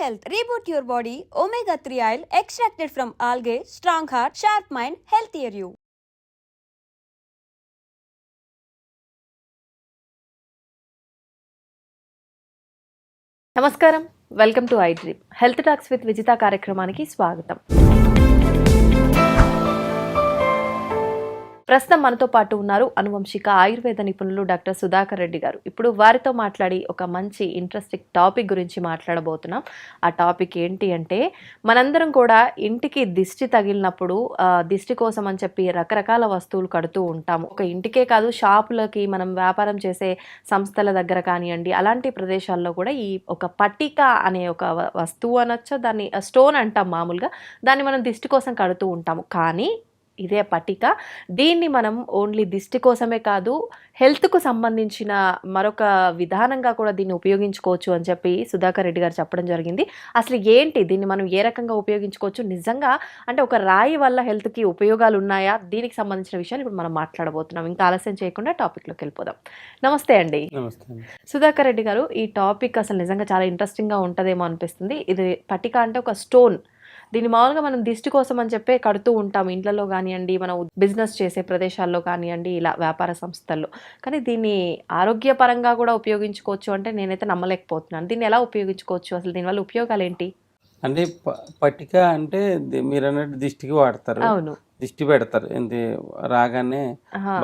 Health reboot your body omega three oil extracted from algae strong heart sharp mind health healthier you నమస్కారం welcome to I dream health talks with Vijitha కార్యక్రమానికి స్వాగతం ప్రస్తుతం మనతో పాటు ఉన్నారు అనువంశిక ఆయుర్వేద నిపుణులు doctor Sudhakar Reddy గారు. ఇప్పుడు వారితో మాట్లాడి ఒక మంచి ఇంట్రెస్టింగ్ టాపిక్ గురించి మాట్లాడబోతున్నాం. ఆ టాపిక్ ఏంటి అంటే మనందరం కూడా ఇంటికి దిష్టి తగిలినప్పుడు దిష్టి కోసం అని చెప్పి రకరకాల వస్తువులు కడుతూ ఉంటాము. ఒక ఇంటికే కాదు షాపులకి మనం వ్యాపారం చేసే సంస్థల దగ్గర కానివ్వండి అలాంటి ప్రదేశాల్లో కూడా ఈ ఒక పట్టిక అనే ఒక వస్తువు అనొచ్చు దాన్ని స్టోన్ అంటాం మామూలుగా దాన్ని మనం దిష్టి కోసం కడుతూ ఉంటాము. కానీ ఇదే పట్టిక. దీన్ని మనం ఓన్లీ దిష్టి కోసమే కాదు హెల్త్కు సంబంధించిన మరొక విధానంగా కూడా దీన్ని ఉపయోగించుకోవచ్చు అని చెప్పి సుధాకర్ రెడ్డి గారు చెప్పడం జరిగింది. అసలు ఏంటి? దీన్ని మనం ఏ రకంగా ఉపయోగించుకోవచ్చు? నిజంగా అంటే ఒక రాయి వల్ల హెల్త్కి ఉపయోగాలు ఉన్నాయా? దీనికి సంబంధించిన విషయాలు ఇప్పుడు మనం మాట్లాడబోతున్నాం. ఇంకా ఆలస్యం చేయకుండా టాపిక్లోకి వెళ్ళిపోదాం. నమస్తే అండి. నమస్తే అండి. సుధాకర్ రెడ్డి గారు ఈ టాపిక్ అసలు నిజంగా చాలా ఇంట్రెస్టింగ్గా ఉంటుందేమో అనిపిస్తుంది. ఇది పట్టిక అంటే ఒక స్టోన్. దీన్ని మామూలుగా మనం దిష్టి కోసం అని చెప్పే కడుతూ ఉంటాం. ఇండ్లలో కానివ్వండి మనం బిజినెస్ చేసే ప్రదేశాల్లో కానివ్వండి ఇలా వ్యాపార సంస్థల్లో. కానీ దీన్ని ఆరోగ్యపరంగా కూడా ఉపయోగించుకోవచ్చు అంటే నేనైతే నమ్మలేకపోతున్నాను. దీన్ని ఎలా ఉపయోగించుకోవచ్చు? అసలు దీనివల్ల ఉపయోగాలు ఏంటి అంటే పట్టిక అంటే మీరు అన్నట్టు దిష్టికి వాడతారు. అవును. దిష్టి పెడతారు. రాగానే.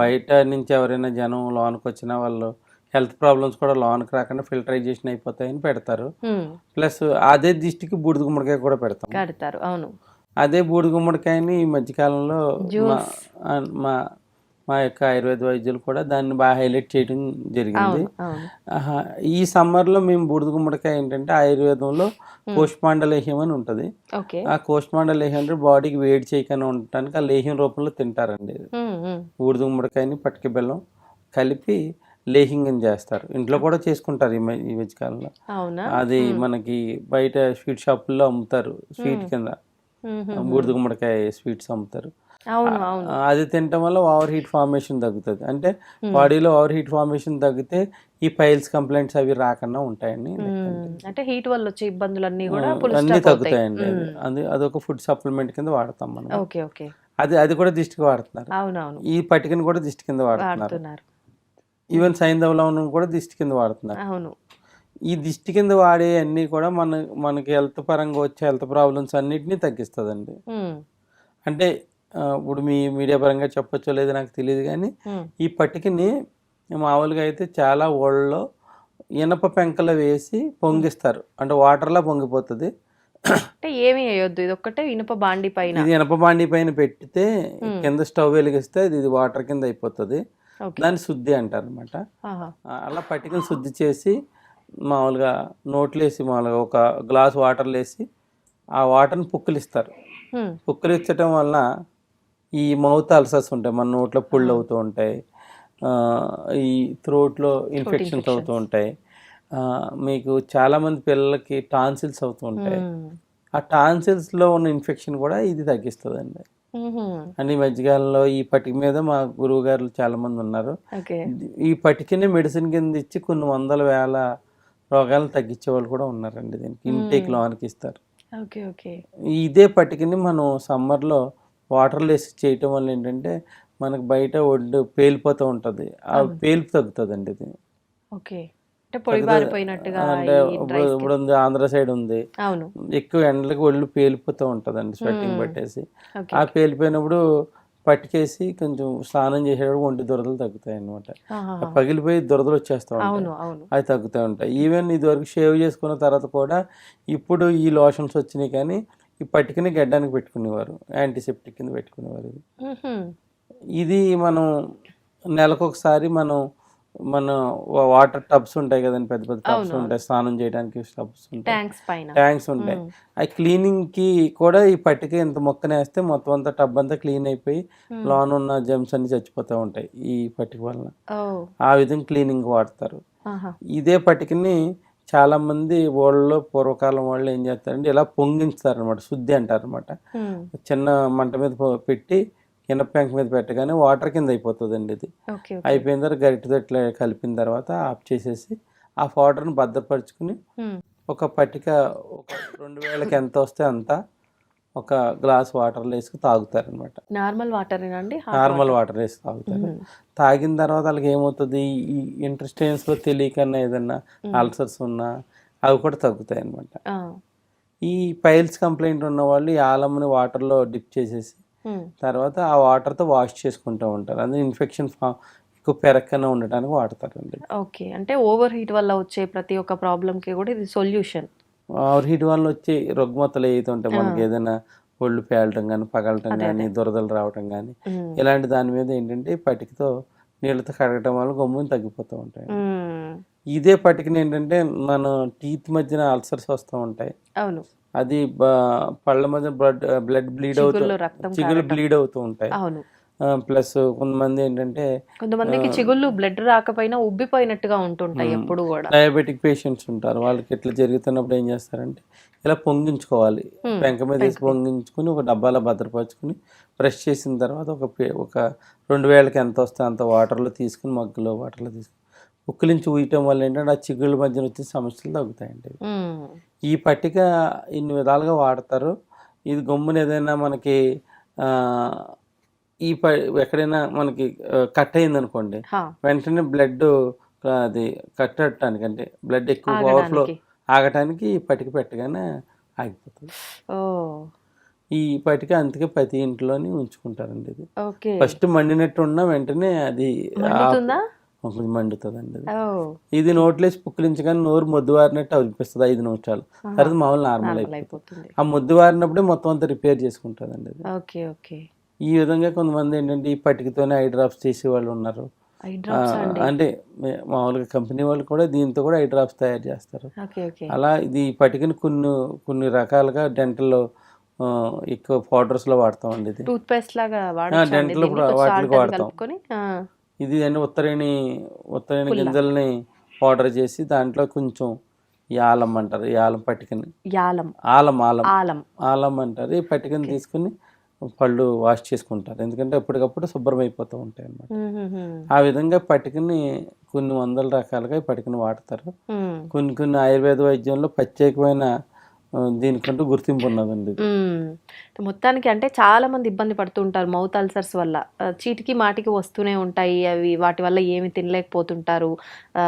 బయట నుంచి ఎవరైనా జనం లోనికి వచ్చినా వాళ్ళు హెల్త్ ప్రాబ్లమ్స్ కూడా లోనికి రాకుండా ఫిల్టరైజేషన్ అయిపోతాయని పెడతారు. ప్లస్ అదే దిష్టికి బూడిద గుమ్మడికాయ కూడా పెడతాం. కడతారు. అవును. అదే బూడిద గుమ్మడికాయని ఈ మధ్యకాలంలో మా మా మా యొక్క ఆయుర్వేద వైద్యులు కూడా దాన్ని బాగా హైలైట్ చేయడం జరిగింది. ఈ సమ్మర్లో మేము బూడిద గుమ్మడికాయ ఏంటంటే ఆయుర్వేదంలో కోష్మాండ లేహ్యం అని ఉంటుంది. ఆ కోష్మాండ లేహ్యం అంటే బాడీకి వేడి చేయకుండా ఉండటానికి ఆ లేహ్యం రూపంలో తింటారండి. బూడిద గుమ్మడికాయని పటిక బెల్లం కలిపి లేహింగం చేస్తారు. ఇంట్లో కూడా చేసుకుంటారు ఈ మ- ఈ మధ్యకాలంలో అవునా? అది మనకి బయట స్వీట్ షాపుల్లో అమ్ముతారు. స్వీట్ కింద. బూడిద గుమ్మడికాయ స్వీట్స్ అమ్ముతారు. అది తినటం వల్ల ఓవర్ హీట్ ఫార్మేషన్ తగ్గుతుంది. అంటే బాడీలో ఓవర్ హీట్ ఫార్మేషన్ తగ్గితే ఈ పైల్స్ కంప్లైంట్స్ అవి రాకుండా ఉంటాయండి. అంటే. హీట్ వల్ల వచ్చే కూడా full అన్నీ stop అవుతాయి. తగ్గుతాయండి. అది. అదొక ఫుడ్ సప్లిమెంట్ కింద వాడతాం మనం. Okay okay. అది అది కూడా దిష్టికి వాడుతున్నారు. అవునవును. ఈ పట్టికను కూడా దిష్టి కింద వాడుతున్నారు. ఈవెన్ సైంధవ లవణం కూడా దిష్టి కింద వాడుతున్నారు. అవును. ఈ దిష్టి కింద వాడే అన్నీ కూడా మన మనకి హెల్త్ పరంగా వచ్చే హెల్త్ ప్రాబ్లమ్స్ అన్నిటినీ తగ్గిస్తుందండి. అంటే ఇప్పుడు మీ మీడియా పరంగా చెప్పొచ్చో లేదో నాకు తెలియదు కానీ. ఈ పట్టికని మామూలుగా అయితే చాలా ఓళ్ళలో ఇనప పెంకలు వేసి పొంగిస్తారు. అంటే వాటర్లా పొంగిపోతుంది. అంటే ఏమీ వేయొద్దు. ఇది ఒక్కటే ఇనుప బాండి పైన. ఇది ఇనప బాండి పైన పెడితే కింద స్టవ్ వెలిగిస్తే ఇది వాటర్ కింద అయిపోతుంది. దాన్ని శుద్ధి అంటారు అనమాట. అలా పట్టికను శుద్ధి చేసి మామూలుగా నోట్లు వేసి మామూలుగా ఒక గ్లాస్ వాటర్లు వేసి ఆ వాటర్ని పుక్కిలిస్తారు. పుక్కిలిచ్చటం వలన ఈ మౌత్ అల్సర్స్ ఉంటాయి మన నోట్లో పుళ్ళు అవుతూ ఉంటాయి ఈ థ్రోట్లో ఇన్ఫెక్షన్స్ అవుతూ ఉంటాయి. మీకు చాలామంది పిల్లలకి టాన్సిల్స్ అవుతూ ఉంటాయి. ఆ టాన్సిల్స్లో ఉన్న ఇన్ఫెక్షన్ కూడా ఇది తగ్గిస్తుందండి. ఈ మధ్యకాలంలో ఈ పట్టిక మీద మా గురువు గారు చాలామంది ఉన్నారు. ఓకే. ఈ పట్టికని మెడిసిన్ కింద ఇచ్చి కొన్ని వందల వేల రోగాలను తగ్గించే వాళ్ళు కూడా ఉన్నారండి దీనికి. ఇంటేక్ లోనికి ఇస్తారు. Okay okay. ఇదే పట్టికని మనం సమ్మర్లో వాటర్లో వేసి చేయటం వల్ల ఏంటంటే మనకు బయట ఒడ్డు పేలిపోతూ ఉంటుంది. ఆ పేలుపు తగ్గుతుందండి ఇది. ఓకే. అంటే ఇప్పుడు ఉంది ఆంధ్ర సైడ్ ఉంది. ఎక్కువ ఎండలకు ఒళ్ళు పేలిపోతూ ఉంటుందండి స్వెట్టింగ్ పట్టేసి. ఆ పేలిపోయినప్పుడు పట్టుకేసి కొంచెం స్నానం చేసేటప్పుడు ఒంటి దురదలు తగ్గుతాయి అన్నమాట ఆహాహా. పగిలిపోయి దురదలు వచ్చేస్తూ ఉంటాయి. అవి తగ్గుతూ ఉంటాయి. ఈవెన్ ఇదివరకు షేవ్ చేసుకున్న తర్వాత కూడా ఇప్పుడు ఈ లోషన్స్ వచ్చినాయి కానీ ఈ పట్టుకుని గడ్డానికి పెట్టుకునేవారు. యాంటీసెప్టిక్ కింద పెట్టుకునేవారు ఇది. ఇది మనం నెలకు ఒకసారి మనం మన వాటర్ టబ్స్ ఉంటాయి కదండి పెద్ద పెద్ద టబ్స్. ఉంటాయి స్నానం చేయడానికి టబ్స్ ఉంటాయి ట్యాంక్స్ ఉంటాయి. ఆ క్లీనింగ్కి కూడా ఈ పట్టిక ఇంత మొక్కనేస్తే మొత్తం అంతా టబ్ అంతా క్లీన్ అయిపోయి. లోన ఉన్న జమ్స్ అన్ని చచ్చిపోతూ ఉంటాయి ఈ పట్టిక వలన ఆ విధంగా క్లీనింగ్ వాడతారు. ఇదే పట్టికని చాలా మంది వాళ్ళలో పూర్వకాలం వాళ్ళు ఏం చేస్తారంటే ఇలా పొంగించుతారు అనమాట శుద్ధి అంటారు అనమాట. చిన్న మంట మీద పెట్టి ఇనప పెంక మీద పెట్టగానే వాటర్ కింద అయిపోతుందండి ఇది. అయిపోయిన తర్వాత గరిటెతో ఇట్లా కలిపిన తర్వాత ఆఫ్ చేసేసి ఆ పౌడర్ని భద్రపరుచుకుని. ఒక పట్టిక ఒక రెండు వేలకి ఎంత వస్తే అంత ఒక గ్లాస్ వాటర్లో వేసుకు తాగుతారు అనమాట నార్మల్ వాటర్ అండి? Normal water. వేసి తాగుతారు. తాగిన తర్వాత వాళ్ళకి ఏమవుతుంది? ఈ ఇంటెస్టైన్స్లో తెలియకన్నా ఏదన్నా అల్సర్స్ ఉన్నా అవి కూడా తగ్గుతాయి అనమాట ఈ పైల్స్ కంప్లైంట్ ఉన్న వాళ్ళు ఈ ఆలమ్మని వాటర్లో డిప్ చేసేసి తర్వాత ఆ వాటర్తో వాష్ చేసుకుంటూ ఉంటారు. అందుకే ఇన్ఫెక్షన్ ఎక్కువ పెరక్కన ఉండటానికి వాడతారండి. ఓకే అంటే ఓవర్ హీట్ వల్ల వచ్చే ప్రతి ఒక్క ప్రాబ్లమ్కి కూడా ఇది సొల్యూషన్ ఓవర్ హీట్ వల్ల వచ్చి రుగ్మతలు ఏదైతే ఉంటాయి మనకి ఏదైనా ఒళ్ళు పేలటం కానీ పగలటం కానీ దురదలు రావటం కానీ ఇలాంటి దాని మీద ఏంటంటే పటికతో నీళ్ళతో కడగటం వల్ల గమ్ముని తగ్గిపోతూ ఉంటాయి ఇదే పటికని ఏంటంటే మన టీత్ మధ్యన అల్సర్స్ వస్తూ ఉంటాయి. అవును. అది పళ్ళ మధ్య బ్లడ్ బ్లడ్ బ్లీడ్ అవుతూ చిగులు బ్లీడ్ అవుతూ ఉంటాయి. ప్లస్ కొంతమంది ఏంటంటే కొంతమందికి చిగుళ్ళు బ్లడ్ రాకపోయినా ఉబ్బిపోయినట్టుగా ఉంటుంటాయి ఎప్పుడు కూడా. డయాబెటిక్ పేషెంట్స్ ఉంటారు. వాళ్ళకి ఇట్లా జరుగుతున్నప్పుడు ఏం చేస్తారంటే ఇలా పొంగించుకోవాలి. పెంక మీద వేసి పొంగించుకుని ఒక డబ్బాలో భద్రపరుచుకుని బ్రష్ చేసిన తర్వాత ఒక ఒక రెండు వేలకి ఎంత వస్తే అంత వాటర్లో తీసుకుని మగ్గులో వాటర్లో తీసుకుని ఉక్కులించి ఊయటం వల్ల ఏంటంటే ఆ చిగుళ్ళ మధ్యన వచ్చే సమస్యలు తగ్గుతాయండి. ఈ పట్టిక ఇన్ని విధాలుగా వాడతారు. ఇది గమ్మున ఏదైనా మనకి ఈ ప ఎక్కడైనా మనకి కట్ అయింది అనుకోండి. వెంటనే బ్లడ్ అది కట్టడానికి అంటే బ్లడ్ ఎక్కువ ఓవర్ఫ్లో. ఆగటానికి ఈ పటిక పెట్టగానే ఆగిపోతుంది. ఈ పటిక అందుకే ప్రతి ఇంట్లోని ఉంచుకుంటారండి ఇది. ఫస్ట్ మండినట్టు ఉన్న వెంటనే అది మండుతుందండి అది. ఓ. ఇది నోట్లేసి పుక్కిలించగానే నోరు మొద్దువారినట్టు అనిపిస్తుంది ఐదు నిమిషాలు. తర్వాత మామూలు నార్మల్ అయిపోతుంది. ఆ మొద్దువారినప్పుడే మొత్తం అంతా రిపేర్ చేసుకుంటుందండి అది. Okay okay. ఈ విధంగా కొంతమంది ఏంటంటే ఈ పటికతోనే ఐ డ్రాప్స్ చేసే వాళ్ళు ఉన్నారు అండి? అంటే మామూలుగా కంపెనీ వాళ్ళు కూడా దీంతో కూడా ఐ డ్రాప్స్ తయారు చేస్తారు. అలా ఇది పటికని కొన్ని కొన్ని రకాలుగా డెంటల్లో ఎక్కువ పౌడర్స్లో వాడతామండి ఇది. టూత్ పేస్ట్ లాగా dental కూడా వాటికి వాడతాం. ఇది అంటే ఉత్తరేణి ఉత్తరేణి గింజల్ని పౌడర్ చేసి దాంట్లో కొంచెం ఆలం అంటారు ఆలం పట్టికని యాలం. ఆలం ఆలం. ఆలం. ఆలం అంటారు. ఈ పట్టికని తీసుకుని పళ్ళు వాష్ చేసుకుంటారు. ఎందుకంటే ఎప్పటికప్పుడు శుభ్రం అయిపోతూ ఉంటాయి అన్నమాట. ఆ విధంగా పట్టికని కొన్ని వందల రకాలుగా ఈ పట్టికని వాడతారు. కొన్ని కొన్ని ఆయుర్వేద వైద్యంలో ప్రత్యేకమైన దీనికంటూ గుర్తింపు ఉన్నదండి. మొత్తానికి అంటే చాలా మంది ఇబ్బంది పడుతూ ఉంటారు మౌత్ అల్సర్స్ వల్ల. చీటికి మాటికి వస్తూనే ఉంటాయి అవి. వాటి వల్ల ఏమి తినలేకపోతుంటారు.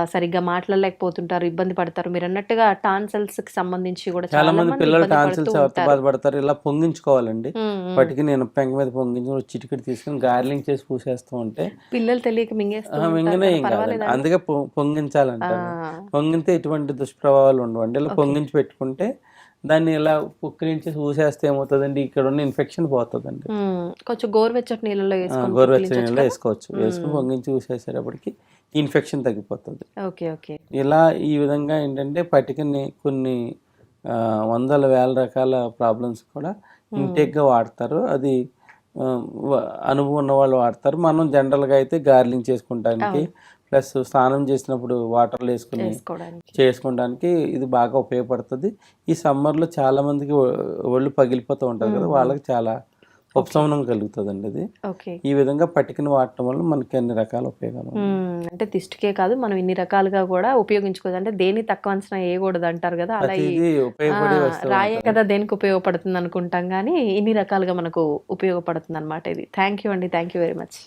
సరిగ్గా మాట్లాడలేకపోతుంటారు. ఇబ్బంది పడతారు. మీరు అన్నట్టుగా టాన్సల్స్కి సంబంధించి కూడా చాలా మంది పిల్లలు టాన్సిల్స్. బాధపడతారు. ఇలా పొంగించుకోవాలండి. పట్టికి నేను పెంక మీద పొంగించుకుని చిటికెట్ తీసుకుని గార్లింగ్ చేసి పూసేస్తూ ఉంటే పిల్లలు తెలియక మింగేస్తూ ఆ, ఉంటారు మింగనే కదా, ఏం కాదండి. పర్వాలేదా? అందుకే పొ- పొంగించాలంటారు ఆ, పొంగితే ఎటువంటి దుష్ప్రభావాలు ఉండవండి. ఇలా పొంగించి పెట్టుకుంటే దాన్ని ఇలా పుక్కిరించి ఊసేస్తే ఏమవుతుందండి? ఇక్కడ ఉన్న ఇన్ఫెక్షన్ పోతుందండి. కొంచెం గోరువెచ్చటి నీళ్ళలో పుక్కిలించొచ్చు నీళ్ళలో? వేసుకోవచ్చు. వేసుకుని పొంగించి ఊసేసేటప్పటికి ఇన్ఫెక్షన్ తగ్గిపోతుంది. Okay okay. ఇలా ఈ విధంగా ఏంటంటే పట్టికని కొన్ని వందల వేల రకాల ప్రాబ్లమ్స్ కూడా ఇంటేక్గా వాడతారు. అది అనుభవం ఉన్న వాళ్ళు వాడతారు. మనం జనరల్గా అయితే గార్లింగ్ చేసుకుంటానికి ప్లస్ స్నానం చేసినప్పుడు వాటర్లో వేసుకుని చేసుకోవడానికి ఇది బాగా ఉపయోగపడుతుంది. ఈ సమ్మర్లో చాలా మందికి ఒ- ఒళ్ళు పగిలిపోతూ ఉంటుంది కదా వాళ్ళకి చాలా ఉపశమనం కలుగుతుందండి ఇది. ఓకే. ఈ విధంగా పట్టికని వాడటం వల్ల మనకి అన్ని రకాల ఉపయోగాలు. అంటే దిష్టికే కాదు మనం ఇన్ని రకాలుగా కూడా ఉపయోగించుకోవచ్చు. అంటే దేని తక్కువ అంచనా వేయకూడదు అంటారు కదా అలా రాయే కదా దేనికి ఉపయోగపడుతుంది అనుకుంటాం కానీ ఇన్ని రకాలుగా మనకు ఉపయోగపడుతుంది అనమాట ఇది. థ్యాంక్ యూ అండి. Thank you very much